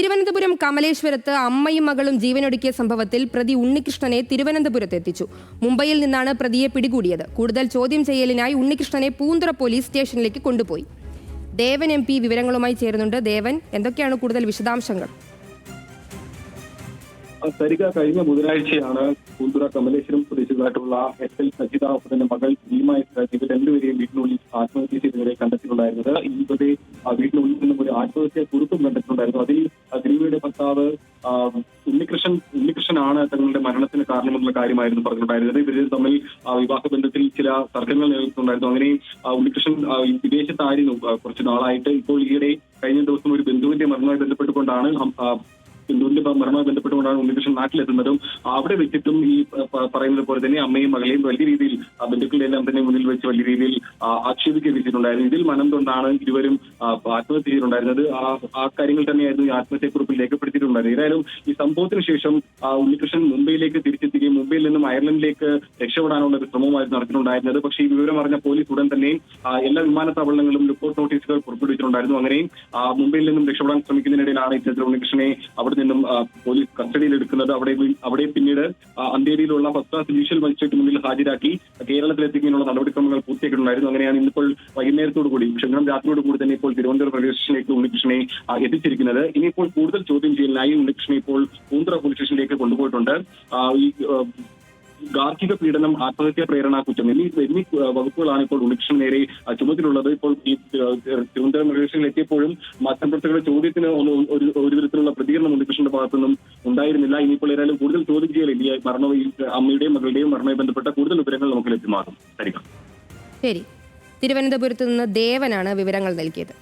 തിരുവനന്തപുരം കമലേശ്വരത്ത് അമ്മയും മകളും ജീവനൊടുക്കിയ സംഭവത്തിൽ പ്രതി ഉണ്ണികൃഷ്ണനെ തിരുവനന്തപുരത്ത് എത്തിച്ചു. മുംബൈയിൽ നിന്നാണ് പ്രതിയെ പിടികൂടിയത്. കൂടുതൽ ചോദ്യം ചെയ്യലിനായി ഉണ്ണികൃഷ്ണനെ പൂന്തുറ പോലീസ് സ്റ്റേഷനിലേക്ക് കൊണ്ടുപോയി. ദേവൻ എം പി വിവരങ്ങളുമായി ചേരുന്നുണ്ട്. ദേവൻ എന്തൊക്കെയാണ് കൂടുതൽ വിശദാംശങ്ങൾ? സരിക കഴിഞ്ഞ ബുധനാഴ്ചയാണ് പൂന്തുറ കമലേശ്വരം സ്വദേശികളായിട്ടുള്ള എസ് എൽ സജിതാഹുദന്റെ മകൾ ഭീമ ഇവർ രണ്ടുപേരെയും വീട്ടിനുള്ളിൽ ആത്മഹത്യ ചെയ്തവരെ കണ്ടെത്തിയിട്ടുണ്ടായിരുന്നത്. ഇവരെ ആ, വീട്ടിനുള്ളിൽ നിന്നും ഒരു ആത്മഹത്യ കുറിപ്പും കണ്ടെത്തിയിട്ടുണ്ടായിരുന്നു. അതിൽ ഗ്രീവയുടെ ഭർത്താവ് ഉണ്ണികൃഷ്ണൻ ഉണ്ണികൃഷ്ണനാണ് തങ്ങളുടെ മരണത്തിന് കാരണമെന്നുള്ള കാര്യമായിരുന്നു പറഞ്ഞിട്ടുണ്ടായിരുന്നത്. ഇവർ തമ്മിൽ വിവാഹ ബന്ധത്തിൽ ചില തർക്കങ്ങൾ നിലനിൽക്കുന്നുണ്ടായിരുന്നു. അങ്ങനെ ഉണ്ണികൃഷ്ണൻ വിദേശത്തായിരുന്നു കുറച്ച് നാളായിട്ട്. ഇപ്പോൾ ഈയിടെ കഴിഞ്ഞ ദിവസം ഒരു ബന്ധുവിന്റെ മരണവുമായി ബന്ധപ്പെട്ടുകൊണ്ടാണ് ബന്ധുവിന്റെ മരണവുമായി ബന്ധപ്പെട്ടുകൊണ്ടാണ് ഉണ്ണികൃഷ്ണൻ നാട്ടിലെത്തുന്നതും അവിടെ വെച്ചിട്ടും ഈ പറയുന്നത് പോലെ തന്നെ അമ്മയും മകളെയും വലിയ രീതിയിൽ എല്ലാം തന്നെ മുന്നിൽ വെച്ച് വലിയ രീതിയിൽ ആ, ആക്ഷേപിക്കുകയും ചെയ്തിട്ടുണ്ടായിരുന്നു ഇതിൽ മനം കൊണ്ടാണ് ഇരുവരും ആത്മഹത്യ ചെയ്തിട്ടുണ്ടായിരുന്നത്. ആ കാര്യങ്ങൾ തന്നെയായിരുന്നു ഈ ആത്മഹത്യക്കുറിപ്പിൽ രേഖപ്പെടുത്തിയിട്ടുണ്ടായിരുന്നത്. ഏതായാലും ഈ സംഭവത്തിന് ശേഷം ഉണ്ണികൃഷ്ണൻ മുംബൈയിലേക്ക് തിരിച്ചെത്തുകയും മുംബൈയിൽ നിന്നും അയർലൻഡിലേക്ക് രക്ഷപ്പെടാനുള്ള ഒരു ശ്രമമായിരുന്നു നടത്തിയിട്ടുണ്ടായിരുന്നത്. പക്ഷേ ഈ വിവരം അറിഞ്ഞ പോലീസ് ഉടൻ തന്നെ എല്ലാ വിമാനത്താവളങ്ങളിലും റിപ്പോർട്ട് നോട്ടീസുകൾ പുറപ്പെടുവിച്ചിട്ടുണ്ടായിരുന്നു. അങ്ങനെയും മുംബൈയിൽ നിന്നും രക്ഷപ്പെടാൻ ശ്രമിക്കുന്നതിനിടയിലാണ് ഇത്തരത്തിൽ ഉണ്ണികൃഷ്ണനെ അവിടെ നിന്നും പോലീസ് കസ്റ്റഡിയിൽ എടുക്കുന്നത് അവിടെ അവിടെ പിന്നീട് അന്തേരിയിലുള്ള ഫസ്റ്റ് ക്ലാസ് ജുഡീഷ്യൽ മജിസ്ട്രേറ്റ് മുന്നിൽ ഹാജരാക്കി കേരളത്തിലെത്തിക്കാനുള്ള നടപടിക്രമങ്ങൾ പൂർത്തിയാക്കിയിട്ടുണ്ടായിരുന്നു. അങ്ങനെയാണ് ഇന്നിപ്പോൾ വൈകുന്നേരത്തോടു കൂടി ക്ഷണം രാത്രിയോട് കൂടി തന്നെ ഇപ്പോൾ തിരുവനന്തപുരം റെയിൽവേ സ്റ്റേഷനിലേക്ക് ഉണ്ണികൃഷ്ണനെ എത്തിച്ചിരിക്കുന്നത്. ഇനിയിപ്പോൾ കൂടുതൽ ചോദ്യം ചെയ്യലിനായി ഉണ്ണികൃഷ്ണനെ ഇപ്പോൾ പൂന്തറ പോലീസ് സ്റ്റേഷനിലേക്ക് കൊണ്ടുപോയിട്ടുണ്ട്. ഈ ഗാർഹിക പീഡനം ആത്മഹത്യാ പ്രേരണ കുറ്റം എന്നീ എന്നീ വകുപ്പുകളാണ് ഇപ്പോൾ ഉണ്ണികൃഷ്ണൻ നേരെ ചുമതലയുള്ളത് ഇപ്പോൾ ഈ തിരുവനന്തപുരം റെയിൽവേ എത്തിയപ്പോഴും മാധ്യമപ്രവർത്തകരുടെ ചോദ്യത്തിന് ഒരു ഒരു വിധത്തിലുള്ള പ്രതികരണം ഉണ്ണികൃഷ്ണന്റെ ഭാഗത്തുനിന്നും ഉണ്ടായിരുന്നില്ല. ഇനിയിപ്പോൾ ഏതായാലും കൂടുതൽ ചോദ്യം ചെയ്യൽ ഈ മരണ ഈ അമ്മയുടെയും മകളുടെയും മരണവുമായി ബന്ധപ്പെട്ട കൂടുതൽ വിവരങ്ങൾ നമുക്ക് ലഭ്യമാകും. ശരി. തിരുവനന്തപുരത്ത് നിന്ന് ദേവനാണ് വിവരങ്ങൾ നൽകിയത്.